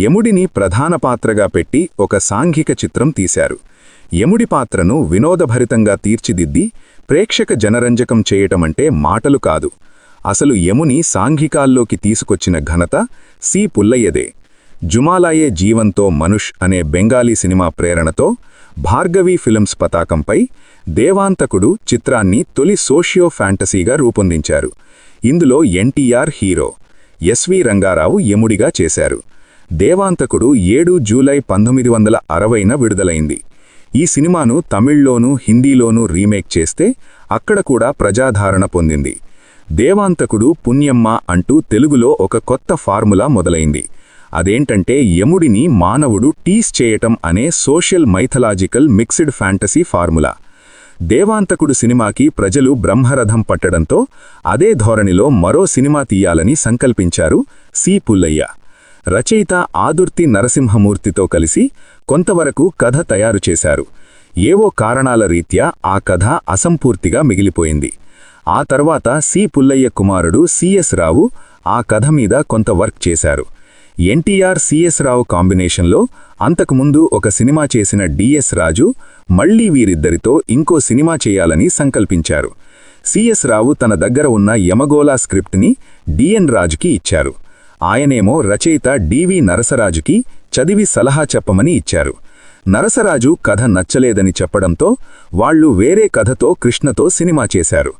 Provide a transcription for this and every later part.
యముడిని ప్రధాన పాత్రగా పెట్టి ఒక సాంఘిక చిత్రం తీశారు. యముడి పాత్రను వినోదభరితంగా తీర్చిదిద్ది ప్రేక్షక జనరంజకం చేయటమంటే మాటలు కాదు. అసలు యముని సాంఘికాల్లోకి తీసుకొచ్చిన ఘనత సి. పుల్లయ్యదే. జుమాలాయే జీవంతో మనుష్ అనే బెంగాలీ సినిమా ప్రేరణతో భార్గవి ఫిల్మ్స్ పతాకంపై దేవాంతకుడు చిత్రాన్ని తొలి సోషియో ఫ్యాంటసీగా రూపొందించారు. ఇందులో ఎన్టీఆర్ హీరో. ఎస్వి రంగారావు యముడిగా చేశారు. దేవాంతకుడు ఏడు జూలై పంతొమ్మిది వందల అరవైన విడుదలైంది. ఈ సినిమాను తమిళ్ళోనూ హిందీలోనూ రీమేక్ చేస్తే అక్కడ కూడా ప్రజాధారణ పొందింది. దేవాంతకుడు పుణ్యమ్మ అంటూ తెలుగులో ఒక కొత్త ఫార్ములా మొదలైంది. అదేంటంటే యముడిని మానవుడు టీస్ చేయటం అనే social mythological mixed fantasy formula. Devanthakudu సినిమాకి ప్రజలు బ్రహ్మరథం పట్టడంతో అదే ధోరణిలో మరో సినిమా తీయాలని సంకల్పించారు సి పుల్లయ్య. రచయిత ఆదుర్తి నరసింహమూర్తితో కలిసి కొంతవరకు కథ తయారు చేశారు. ఏవో కారణాల రీత్యా ఆ కథ అసంపూర్తిగా మిగిలిపోయింది. ఆ తర్వాత సి పుల్లయ్య కుమారుడు సిఎస్ రావు ఆ కథ మీద కొంత వర్క్ చేశారు. ఎన్టీఆర్ సిఎస్ రావు కాంబినేషన్లో అంతకుముందు ఒక సినిమా చేసిన డిఎస్ రాజు మళ్ళీ వీరిద్దరితో ఇంకో సినిమా చేయాలని సంకల్పించారు. సిఎస్ రావు తన దగ్గర ఉన్న యమగోలా స్క్రిప్ట్ని డిఎన్ రాజుకి ఇచ్చారు. ఆయనేమో రచయిత డివి నరసరాజుకి చదివి సలహా చెప్పమని ఇచ్చారు. నరసరాజు కథ నచ్చలేదని చెప్పడంతో వాళ్ళు వేరే కథతో కృష్ణతో సినిమా చేశారు.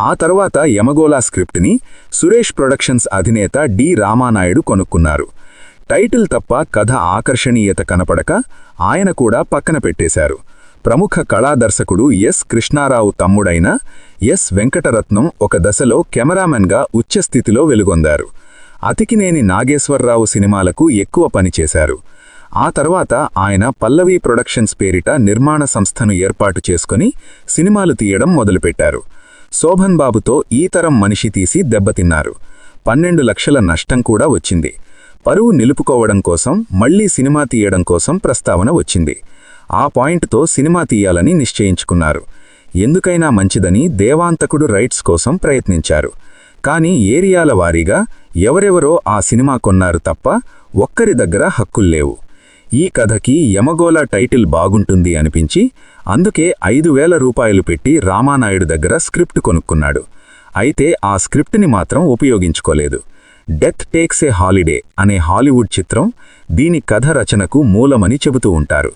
ఆ తర్వాత యమగోలా స్క్రిప్ట్ని సురేష్ ప్రొడక్షన్స్ అధినేత డి రామానాయుడు కొనుక్కున్నారు. టైటిల్ తప్ప కథ ఆకర్షణీయత కనపడక ఆయన కూడా పక్కన పెట్టేశారు. ప్రముఖ కళాదర్శకుడు ఎస్ కృష్ణారావు తమ్ముడైన ఎస్ వెంకటరత్నం ఒక దశలో కెమెరామెన్గా ఉచ్చస్థితిలో వెలుగొందారు. అతికినేని నాగేశ్వరరావు సినిమాలకు ఎక్కువ పనిచేశారు ఆ తర్వాత ఆయన పల్లవి ప్రొడక్షన్స్ పేరిట నిర్మాణ సంస్థను ఏర్పాటు చేసుకుని సినిమాలు తీయడం మొదలుపెట్టారు. శోభన్ బాబుతో ఈ తరం మనిషి తీసి దెబ్బతిన్నారు. పన్నెండు లక్షల నష్టం కూడా వచ్చింది. పరువు నిలుపుకోవడం కోసం మళ్ళీ సినిమా తీయడం కోసం ప్రస్తావన వచ్చింది. ఆ పాయింట్తో సినిమా తీయాలని నిశ్చయించుకున్నారు. ఎందుకైనా మంచిదని దేవాంతకుడు రైట్స్ కోసం ప్రయత్నించారు. కానీ ఏరియాల వారీగా ఎవరెవరో ఆ సినిమా కొన్నారు తప్ప ఒక్కరి దగ్గర హక్కుల్లేవు ఈ కథకి యమగోళ టైటిల్ బాగుంటుంది అనిపించి అందుకే ఐదు వేల రూపాయలు పెట్టి రామానాయుడు దగ్గర స్క్రిప్ట్ కొనుక్కున్నాడు. అయితే ఆ స్క్రిప్ట్ని మాత్రం ఉపయోగించుకోలేదు. డెత్ టేక్స్ ఏ హాలిడే అనే హాలీవుడ్ చిత్రం దీని కథ రచనకు మూలమని చెబుతూ ఉంటారు.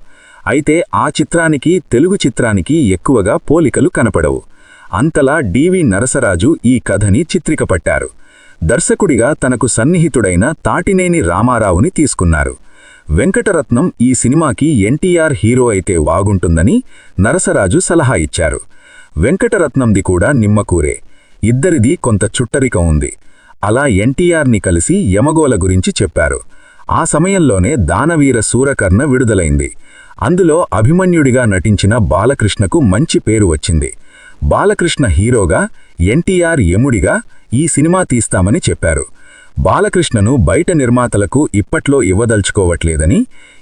అయితే ఆ చిత్రానికి తెలుగు చిత్రానికి ఎక్కువగా పోలికలు కనపడవు. అంతలా డివి నరసరాజు ఈ కథని చిత్రికపట్టారు. దర్శకుడిగా తనకు సన్నిహితుడైన తాటినేని రామారావుని తీసుకున్నారు. వెంకటరత్నం ఈ సినిమాకి ఎన్టీఆర్ హీరో అయితే బాగుంటుందని నరసరాజు సలహా ఇచ్చారు. వెంకటరత్నంది కూడా నిమ్మకూరే. ఇద్దరిది కొంత చుట్టరిక ఉంది. అలా ఎన్టీఆర్ని కలిసి యమగోల గురించి చెప్పారు. ఆ సమయంలోనే దానవీర సూరకర్ణ విడుదలైంది. అందులో అభిమన్యుడిగా నటించిన బాలకృష్ణకు మంచి పేరు వచ్చింది. బాలకృష్ణ హీరోగా ఎన్టీఆర్ యముడిగా ఈ సినిమా తీస్తామని చెప్పారు. బాలకృష్ణను బయట నిర్మాతలకు ఇప్పట్లో ఇవ్వదలుచుకోవట్లేదని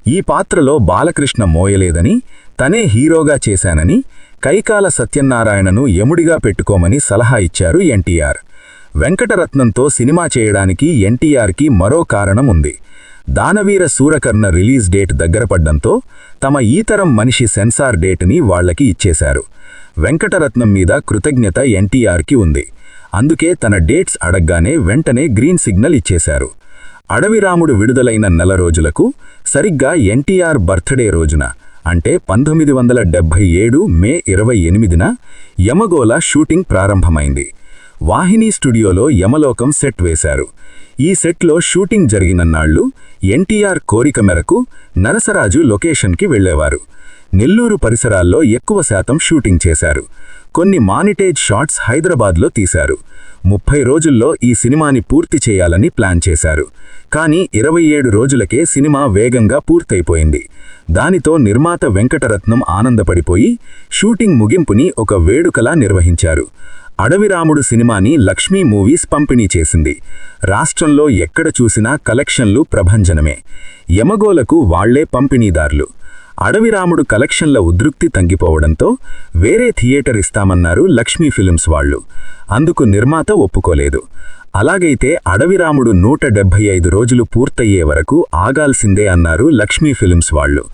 ఈ పాత్రలో బాలకృష్ణ మోయలేదని తనే హీరోగా చేశానని కైకాల సత్యనారాయణను యముడిగా పెట్టుకోమని సలహా ఇచ్చారు ఎన్టీఆర్. వెంకటరత్నంతో సినిమా చేయడానికి ఎన్టీఆర్కి మరో కారణం ఉంది. దానవీర సూరకర్ణ రిలీజ్ డేట్ దగ్గరపడ్డంతో తమ ఈతరం మనిషి సెన్సార్ డేట్ని వాళ్ళకి ఇచ్చేశారు. వెంకటరత్నం మీద కృతజ్ఞత ఎన్టీఆర్కి ఉంది. అందుకే తన డేట్స్ అడగ్గానే వెంటనే గ్రీన్ సిగ్నల్ ఇచ్చేశారు. అడవిరాముడు విడుదలైన నెల రోజులకు సరిగ్గా ఎన్టీఆర్ బర్త్డే రోజున అంటే పంతొమ్మిది వందల డెబ్భై ఏడు మే ఇరవై ఎనిమిదిన యమగోళ షూటింగ్ ప్రారంభమైంది. వాహిని స్టూడియోలో యమలోకం సెట్ వేశారు. ఈ సెట్లో షూటింగ్ జరిగినన్నాళ్ళు ఎన్టీఆర్ కోరిక మేరకు నరసరాజు లొకేషన్కి వెళ్ళేవారు నెల్లూరు పరిసరాల్లో ఎక్కువ శాతం షూటింగ్ చేశారు. కొన్ని మానిటేజ్ షాట్స్ హైదరాబాద్లో తీశారు. ముప్పై రోజుల్లో ఈ సినిమాని పూర్తి చేయాలని ప్లాన్ చేశారు. కానీ ఇరవై ఏడు రోజులకే సినిమా వేగంగా పూర్తయిపోయింది. దానితో నిర్మాత వెంకటరత్నం ఆనందపడిపోయి షూటింగ్ ముగింపుని ఒక వేడుకలా నిర్వహించారు. అడవిరాముడు సినిమాని లక్ష్మీ మూవీస్ పంపిణీ చేసింది. రాష్ట్రంలో ఎక్కడ చూసినా కలెక్షన్లు ప్రభంజనమే. యమగోలకు వాళ్ళే పంపిణీదారులు. అడవిరాముడు కలెక్షన్ల ఉద్రిక్తి తగ్గిపోవడంతో వేరే థియేటర్ ఇస్తామన్నారు లక్ష్మీ ఫిలిమ్స్ వాళ్ళు అందుకు నిర్మాత ఒప్పుకోలేదు. అలాగైతే అడవిరాముడు నూట డెబ్భై ఐదు రోజులు పూర్తయ్యే వరకు ఆగాల్సిందే అన్నారు లక్ష్మీ ఫిలిమ్స్ వాళ్ళు.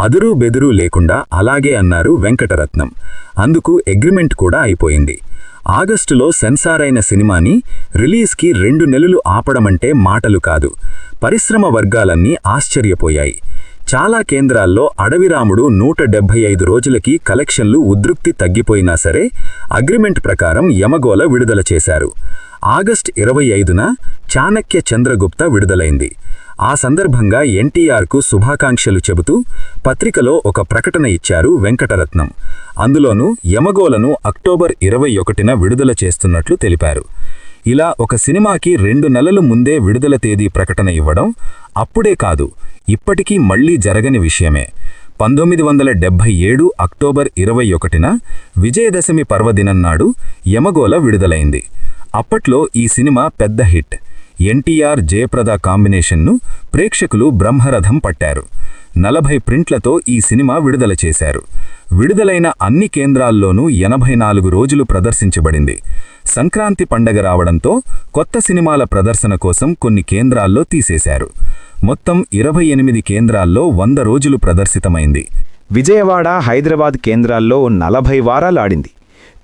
అదురు బెదురు లేకుండా అలాగే అన్నారు వెంకటరత్నం. అందుకు అగ్రిమెంట్ కూడా అయిపోయింది. ఆగస్టులో సెన్సార్ అయిన సినిమాని రిలీజ్కి రెండు నెలలు ఆపడమంటే మాటలు కాదు. పరిశ్రమ వర్గాలన్నీ ఆశ్చర్యపోయాయి. చాలా కేంద్రాల్లో అడవిరాముడు నూట డెబ్భై ఐదు రోజులకి కలెక్షన్లు ఉద్రిక్తి తగ్గిపోయినా సరే అగ్రిమెంట్ ప్రకారం యమగోల విడుదల చేశారు. ఆగస్ట్ ఇరవై ఐదున చాణక్య చంద్రగుప్త విడుదలైంది. ఆ సందర్భంగా ఎన్టీఆర్కు శుభాకాంక్షలు చెబుతూ పత్రికలో ఒక ప్రకటన ఇచ్చారు వెంకటరత్నం. అందులోనూ యమగోలను అక్టోబర్ ఇరవై ఒకటిన విడుదల చేస్తున్నట్లు తెలిపారు. ఇలా ఒక సినిమాకి రెండు నెలలు ముందే విడుదల తేదీ ప్రకటన ఇవ్వడం అప్పుడే కాదు ఇప్పటికీ మళ్ళీ జరగని విషయమే. పంతొమ్మిది వందల డెబ్భై ఏడు అక్టోబర్ ఇరవై ఒకటిన విజయదశమి పర్వదినం నాడు యమగోల విడుదలైంది. అప్పట్లో ఈ సినిమా పెద్ద హిట్. ఎన్టీఆర్ జయప్రద కాంబినేషన్ను ప్రేక్షకులు బ్రహ్మరథం పట్టారు. నలభై ప్రింట్లతో ఈ సినిమా విడుదల చేశారు. విడుదలైన అన్ని కేంద్రాల్లోనూ ఎనభై నాలుగు రోజులు ప్రదర్శించబడింది. సంక్రాంతి పండగ రావడంతో కొత్త సినిమాల ప్రదర్శన కోసం కొన్ని కేంద్రాల్లో తీసేశారు. మొత్తం ఇరవై ఎనిమిది కేంద్రాల్లో వంద రోజులు ప్రదర్శితమైంది. విజయవాడ హైదరాబాద్ కేంద్రాల్లో నలభై వారాలు ఆడింది.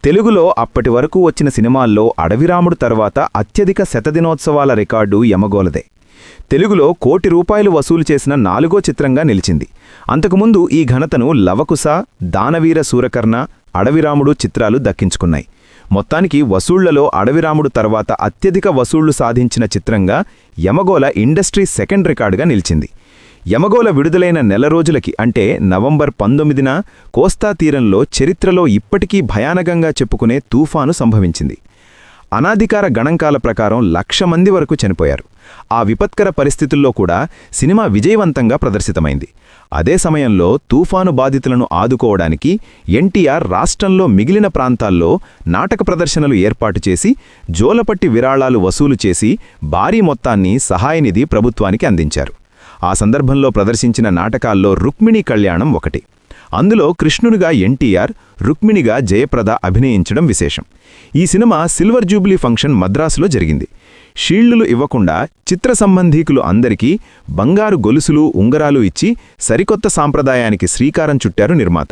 తెలుగులో అప్పటి వరకు వచ్చిన సినిమాల్లో అడవిరాముడు తర్వాత అత్యధిక శతదినోత్సవాల రికార్డు యమగోలదే. తెలుగులో కోటి రూపాయలు వసూలు చేసిన నాలుగో చిత్రంగా నిలిచింది. అంతకుముందు ఈ ఘనతను లవకుశ దానవీర సూరకర్ణ అడవిరాముడు చిత్రాలు దక్కించుకున్నాయి. మొత్తానికి వసూళ్ళలో అడవిరాముడు తర్వాత అత్యధిక వసూళ్ళు సాధించిన చిత్రంగా యమగోల ఇండస్ట్రీ సెకండ్ రికార్డుగా నిలిచింది. యమగోల విడుదలైన నెల రోజులకి అంటే నవంబర్ పంతొమ్మిదిన కోస్తా తీరంలో చరిత్రలో ఇప్పటికీ భయానకంగా చెప్పుకునే తుఫాను సంభవించింది. అనాధికార గణాంకాల ప్రకారం లక్ష మంది వరకు చనిపోయారు. ఆ విపత్కర పరిస్థితుల్లో కూడా సినిమా విజయవంతంగా ప్రదర్శితమైంది. అదే సమయంలో తుఫాను బాధితులను ఆదుకోవడానికి ఎన్టీఆర్ రాష్ట్రంలో మిగిలిన ప్రాంతాల్లో నాటక ప్రదర్శనలు ఏర్పాటు చేసి జోలపట్టి విరాళాలు వసూలు చేసి భారీ మొత్తాన్ని సహాయనిధి ప్రభుత్వానికి అందించారు. ఆ సందర్భంలో ప్రదర్శించిన నాటకాల్లో రుక్మిణి కళ్యాణం ఒకటి. అందులో కృష్ణునిగా ఎన్టీఆర్ రుక్మిణిగా జయప్రద అభినయించడం విశేషం. ఈ సినిమా సిల్వర్ జూబ్లీ ఫంక్షన్ మద్రాసులో జరిగింది. షీల్డులు ఇవ్వకుండా చిత్ర సంబంధీకులు అందరికీ బంగారు గొలుసులు ఉంగరాలు ఇచ్చి సరికొత్త సాంప్రదాయానికి శ్రీకారం చుట్టారు నిర్మాత.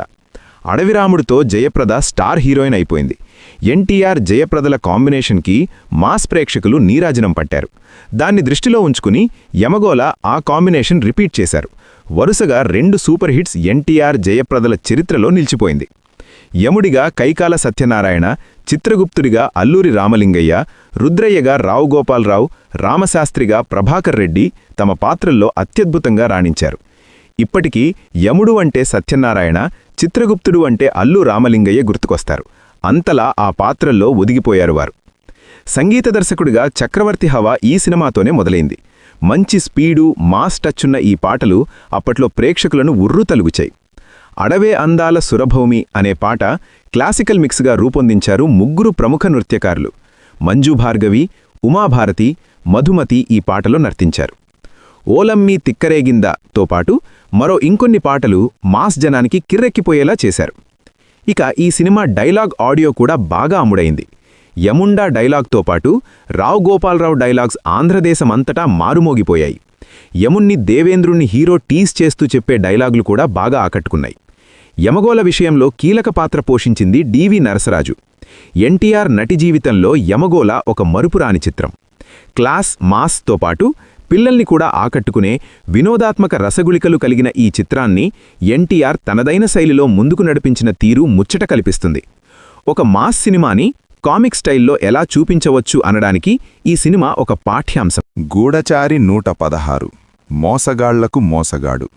అడవిరాముడితో జయప్రద స్టార్ హీరోయిన్ అయిపోయింది. ఎన్టీఆర్ జయప్రదల కాంబినేషన్కి మాస్ ప్రేక్షకులు నీరాజనం పట్టారు. దాన్ని దృష్టిలో ఉంచుకుని యమగోల ఆ కాంబినేషన్ రిపీట్ చేశారు. వరుసగా రెండు సూపర్ హిట్స్ ఎన్టీఆర్ జయప్రదల చరిత్రలో నిలిచిపోయింది. యముడిగా కైకాల సత్యనారాయణ చిత్రగుప్తుడిగా అల్లూరి రామలింగయ్య రుద్రయ్యగా రావు గోపాలరావు రామశాస్త్రిగా ప్రభాకర్ రెడ్డి తమ పాత్రల్లో అత్యద్భుతంగా రాణించారు. ఇప్పటికీ యముడు అంటే సత్యనారాయణ చిత్రగుప్తుడు అంటే అల్లు రామలింగయ్య గుర్తుకొస్తారు. అంతలా ఆ పాత్రల్లో ఒదిగిపోయారు వారు. సంగీత దర్శకుడిగా చక్రవర్తి హవా ఈ సినిమాతోనే మొదలైంది. మంచి స్పీడు మాస్ టచ్చున్న ఈ పాటలు అప్పట్లో ప్రేక్షకులను ఉర్రు తలుగుచాయి. అడవే అందాల సురభౌమి అనే పాట క్లాసికల్ మిక్స్గా రూపొందించారు ముగ్గురు ప్రముఖ నృత్యకారులు. మంజు భార్గవి ఉమాభారతి మధుమతి ఈ పాటలో నర్తించారు. ఓలమ్మీ తిక్కరేగిందతో పాటు మరో ఇంకొన్ని పాటలు మాస్ జనానికి కిర్రెక్కిపోయేలా చేశారు. ఇక ఈ సినిమా డైలాగ్ ఆడియో కూడా బాగా అమ్ముడైంది. యముండా డైలాగ్తో పాటు రావు గోపాలరావు డైలాగ్స్ ఆంధ్రదేశమంతటా మారుమోగిపోయాయి. యముణ్ణి దేవేంద్రుణ్ణి హీరో టీస్ చేస్తూ చెప్పే డైలాగులు కూడా బాగా ఆకట్టుకున్నాయి. యమగోల విషయంలో కీలక పాత్ర పోషించింది డివి నరసరాజు. ఎన్టీఆర్ నటి జీవితంలో యమగోల ఒక మరుపురాని చిత్రం. క్లాస్ మాస్తో పాటు పిల్లల్ని కూడా ఆకట్టుకునే వినోదాత్మక రసగుళికలు కలిగిన ఈ చిత్రాన్ని ఎన్టీఆర్ తనదైన శైలిలో ముందుకు నడిపించిన తీరు ముచ్చట కల్పిస్తుంది. ఒక మాస్ సినిమాని కామిక్ స్టైల్లో ఎలా చూపించవచ్చు అనడానికి ఈ సినిమా ఒక పాఠ్యాంశం. గూఢచారి నూట పదహారు. మోసగాళ్ళకు మోసగాడు.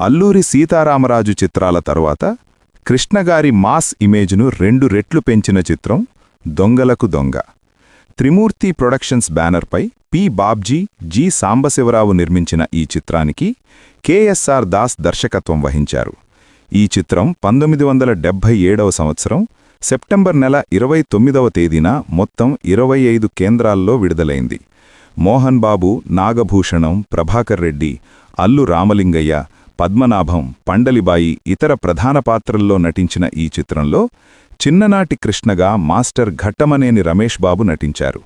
అల్లూరి సీతారామరాజు చిత్రాల తరువాత కృష్ణగారి మాస్ ఇమేజ్ను రెండు రెట్లు పెంచిన చిత్రం దొంగలకు దొంగ. త్రిమూర్తి ప్రొడక్షన్స్ బ్యానర్పై పి బాబ్జీ జి సాంబశివరావు నిర్మించిన ఈ చిత్రానికి కెఎస్ఆర్ దాస్ దర్శకత్వం వహించారు. ఈ చిత్రం పంతొమ్మిది వందల ఏడవ సంవత్సరం సెప్టెంబర్ నెల ఇరవై తొమ్మిదవ తేదీన మొత్తం ఇరవై ఐదు కేంద్రాల్లో విడుదలైంది. మోహన్ బాబు నాగభూషణం ప్రభాకర్ రెడ్డి అల్లు రామలింగయ్య పద్మనాభం పండలిబాయి ఇతర ప్రధాన పాత్రల్లో నటించిన ఈ చిత్రంలో చిన్ననాటి కృష్ణగా మాస్టర్ ఘట్టమనేని రమేష్ బాబు నటించారు.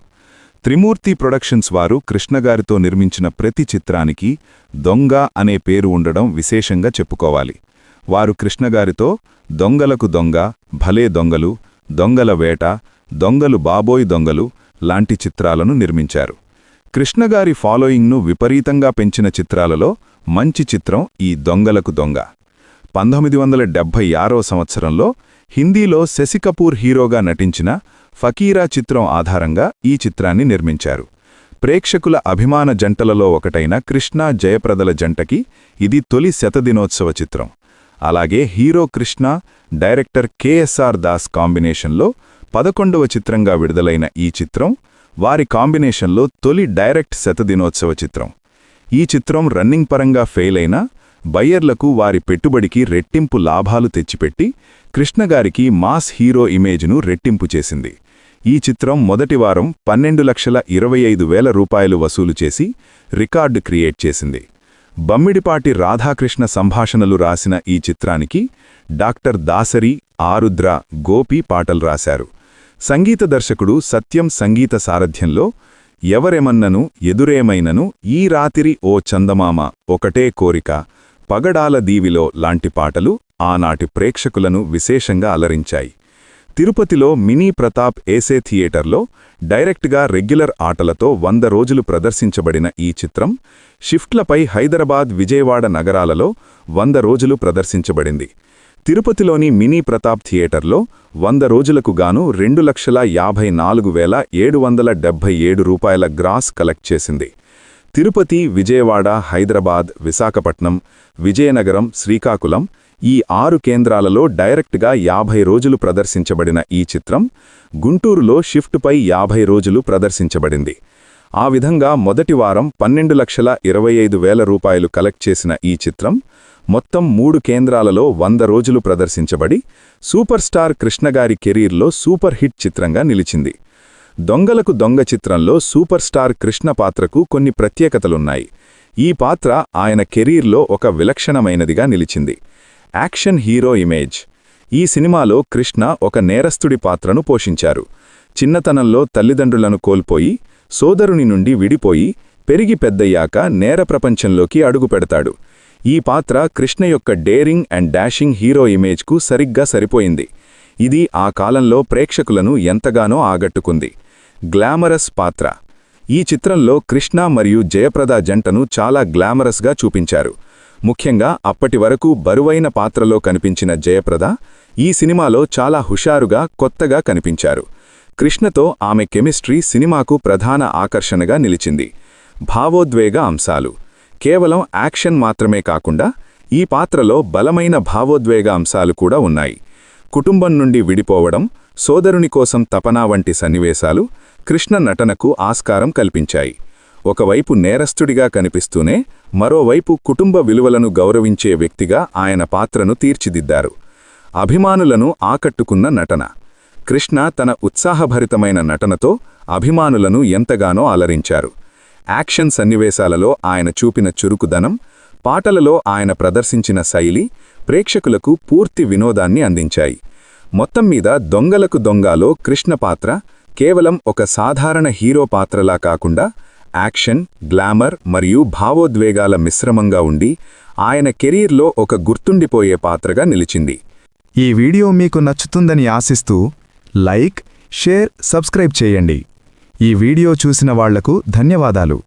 త్రిమూర్తి ప్రొడక్షన్స్ వారు కృష్ణగారితో నిర్మించిన ప్రతి చిత్రానికి దొంగ అనే పేరు ఉండడం విశేషంగా చెప్పుకోవాలి. వారు కృష్ణగారితో దొంగలకు దొంగ భలే దొంగలు దొంగల వేట దొంగలు బాబోయ్ దొంగలు లాంటి చిత్రాలను నిర్మించారు. కృష్ణగారి ఫాలోయింగ్ను విపరీతంగా పెంచిన చిత్రాలలో మంచి చిత్రం ఈ దొంగలకు దొంగ పంతొమ్మిది వందల డెబ్భై ఆరో సంవత్సరంలో హిందీలో శశికపూర్ హీరోగా నటించిన ఫకీరా చిత్రం ఆధారంగా ఈ చిత్రాన్ని నిర్మించారు. ప్రేక్షకుల అభిమాన జంటలలో ఒకటైన కృష్ణా జయప్రదల జంటకి ఇది తొలి శతదినోత్సవ చిత్రం. అలాగే hero Krishna director KSR Das కాంబినేషన్లో పదకొండవ చిత్రంగా విడుదలైన ఈ చిత్రం వారి కాంబినేషన్లో తొలి డైరెక్ట్ శతదినోత్సవ చిత్రం. ఈ చిత్రం రన్నింగ్ పరంగా ఫెయిల్ అయినా బయ్యర్లకు వారి పెట్టుబడికి రెట్టింపు లాభాలు తెచ్చిపెట్టి కృష్ణగారికి మాస్ హీరో ఇమేజ్ను రెట్టింపు చేసింది. ఈ చిత్రం మొదటి వారం పన్నెండు లక్షల ఇరవై ఐదు వేల రూపాయలు వసూలు చేసి రికార్డు క్రియేట్ చేసింది. బమ్మిడిపాటి రాధాకృష్ణ సంభాషణలు రాసిన ఈ చిత్రానికి డాక్టర్ దాసరి ఆరుద్ర గోపి పాటలు రాశారు. సంగీత దర్శకుడు సత్యం సంగీత సారథ్యంలో ఎవరెమన్నను ఎదురేమైనను ఈ రాతిరి ఓ చందమామ ఒకటే కోరిక పగడాల దీవిలో లాంటి పాటలు ఆనాటి ప్రేక్షకులను విశేషంగా అలరించాయి. తిరుపతిలో మినీ ప్రతాప్ ఏసే థియేటర్లో డైరెక్ట్గా రెగ్యులర్ ఆటలతో వంద రోజులు ప్రదర్శించబడిన ఈ చిత్రం షిఫ్ట్లపై హైదరాబాద్ విజయవాడ నగరాలలో వంద రోజులు ప్రదర్శించబడింది. తిరుపతిలోని మినీ ప్రతాప్ థియేటర్లో వంద రోజులకు గాను రెండు లక్షల యాభై నాలుగు వేల ఏడు వందల డెబ్బై ఏడు రూపాయల గ్రాస్ కలెక్ట్ చేసింది. తిరుపతి విజయవాడ హైదరాబాద్ విశాఖపట్నం విజయనగరం శ్రీకాకుళం ఈ ఆరు కేంద్రాలలో డైరెక్ట్గా యాభై రోజులు ప్రదర్శించబడిన ఈ చిత్రం గుంటూరులో షిఫ్ట్పై యాభై రోజులు ప్రదర్శించబడింది. ఆ విధంగా మొదటి వారం పన్నెండు లక్షల ఇరవై ఐదు వేల రూపాయలు కలెక్ట్ చేసిన ఈ చిత్రం మొత్తం మూడు కేంద్రాలలో వంద రోజులు ప్రదర్శించబడి సూపర్ స్టార్ కృష్ణగారి కెరీర్లో సూపర్ హిట్ చిత్రంగా నిలిచింది. దొంగలకు దొంగ చిత్రంలో సూపర్ స్టార్ కృష్ణ పాత్రకు కొన్ని ప్రత్యేకతలున్నాయి. ఈ పాత్ర ఆయన కెరీర్లో ఒక విలక్షణమైనదిగా నిలిచింది. Action hero image. ఈ సినిమాలో కృష్ణ ఒక నేరస్తుడి పాత్రను పోషించారు. చిన్నతనంలో తల్లిదండ్రులను కోల్పోయి సోదరుని నుండి విడిపోయి పెరిగి పెద్దయ్యాక నేర ప్రపంచంలోకి అడుగుపెడతాడు. ఈ పాత్ర కృష్ణ యొక్క డేరింగ్ అండ్ డాషింగ్ హీరో ఇమేజ్కు సరిగ్గా సరిపోయింది. ఇది ఆ కాలంలో ప్రేక్షకులను ఎంతగానో ఆగట్టుకుంది. గ్లామరస్ పాత్ర. ఈ చిత్రంలో కృష్ణ మరియు జయప్రద జంటను చాలా గ్లామరస్గా చూపించారు. ముఖ్యంగా అప్పటి వరకు బరువైన పాత్రలో కనిపించిన జయప్రద ఈ సినిమాలో చాలా హుషారుగా కొత్తగా కనిపించారు. కృష్ణతో ఆమె కెమిస్ట్రీ సినిమాకు ప్రధాన ఆకర్షణగా నిలిచింది. భావోద్వేగ అంశాలు. కేవలం యాక్షన్ మాత్రమే కాకుండా ఈ పాత్రలో బలమైన భావోద్వేగ అంశాలు కూడా ఉన్నాయి. కుటుంబం నుండి విడిపోవడం సోదరుని కోసం తపనా వంటి సన్నివేశాలు కృష్ణ నటనకు ఆస్కారం కల్పించాయి. ఒకవైపు నేరస్తుడిగా కనిపిస్తూనే మరోవైపు కుటుంబ విలువలను గౌరవించే వ్యక్తిగా ఆయన పాత్రను తీర్చిదిద్దారు. అభిమానులను ఆకట్టుకున్న నటన. కృష్ణ తన ఉత్సాహభరితమైన నటనతో అభిమానులను ఎంతగానో అలరించారు. యాక్షన్ సన్నివేశాలలో ఆయన చూపిన చురుకుదనం పాటలలో ఆయన ప్రదర్శించిన శైలి ప్రేక్షకులకు పూర్తి వినోదాన్ని అందించాయి. మొత్తం మీద దొంగలకు దొంగలో కృష్ణ పాత్ర కేవలం ఒక సాధారణ హీరో పాత్రలా కాకుండా యాక్షన్ గ్లామర్ మరియు భావోద్వేగాల మిశ్రమంగా ఉండి ఆయన కెరీర్లో ఒక గుర్తుండిపోయే పాత్రగా నిలిచింది. ఈ వీడియో మీకు నచ్చుతుందని ఆశిస్తూ లైక్ షేర్ సబ్స్క్రైబ్ చేయండి. ఈ వీడియో చూసిన వాళ్ళకు ధన్యవాదాలు.